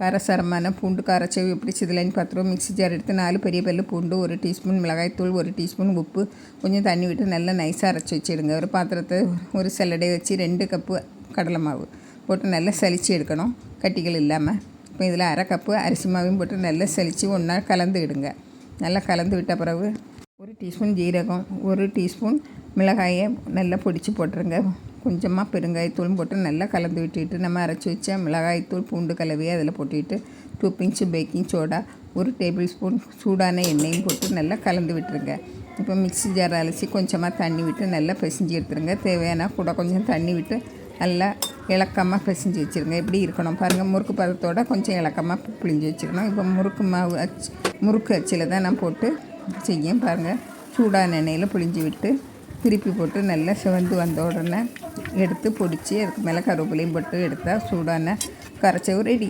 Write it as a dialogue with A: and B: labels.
A: காரசாரமான பூண்டு காரச்சேவு எப்படி சிதலைன்னு பார்த்துருவோம். மிக்ஸி ஜார் எடுத்து நாலு பெரிய பல்லு பூண்டு ஒரு டீஸ்பூன் மிளகாய்த்தூள் ஒரு டீஸ்பூன் உப்பு. கொஞ்சம் தண்ணி விட்டு நல்லா நைஸாக அரைச்சி வச்சிடுங்க. ஒரு பாத்திரத்தை ஒரு சல்லடை வச்சு ரெண்டு கப்பு கடலை மாவு போட்டு நல்லா சலிச்சு எடுக்கணும். கட்டிகள் இல்லாமல் இப்போ இதில் அரை கப்பு அரிசி மாவையும் போட்டு நல்லா சலித்து ஒன்றா கலந்துக்கிடுங்க நல்லா கலந்து விட்ட பிறகு ஒரு டீஸ்பூன் ஜீரகம் ஒரு டீஸ்பூன் மிளகாயை நல்லா பொடிச்சு போட்டுருங்க. கொஞ்சமாக பெருங்காயத்தூளும் போட்டு நல்லா கலந்து விட்டுட்டு நம்ம அரைச்சி வச்ச மிளகாய்த்தூள் பூண்டு கலவையை அதில் போட்டுவிட்டு டூ பிஞ்சு பேக்கிங் சோடா ஒரு டேபிள் ஸ்பூன் சூடான எண்ணெயும் போட்டு நல்லா கலந்து விட்டுருங்க. இப்போ மிக்ஸி ஜார் அலசி கொஞ்சமாக தண்ணி விட்டு நல்லா பிசைஞ்சு எடுத்துருங்க. தேவையான கூட கொஞ்சம் தண்ணி விட்டு நல்லா இலக்கமாக பிசைஞ்சு வச்சுருங்க. எப்படி இருக்கணும் பாருங்கள் முறுக்கு பதத்தோட கொஞ்சம் இலக்கமாக பிழிஞ்சு வச்சுருக்கணும். இப்போ முறுக்கு மாவு அச்சு முறுக்கு அச்சில் தான் நான் போட்டு செய்யும் பாருங்கள் சூடான எண்ணெயில் பிழிஞ்சு விட்டு திருப்பி போட்டு நல்லா சிவந்து வந்த உடனே எடுத்து பொடிச்சு அதுக்கு மேலே கருவேப்பிலையும் போட்டு எடுத்தால் சூடான கரைச்சவும் ரெடி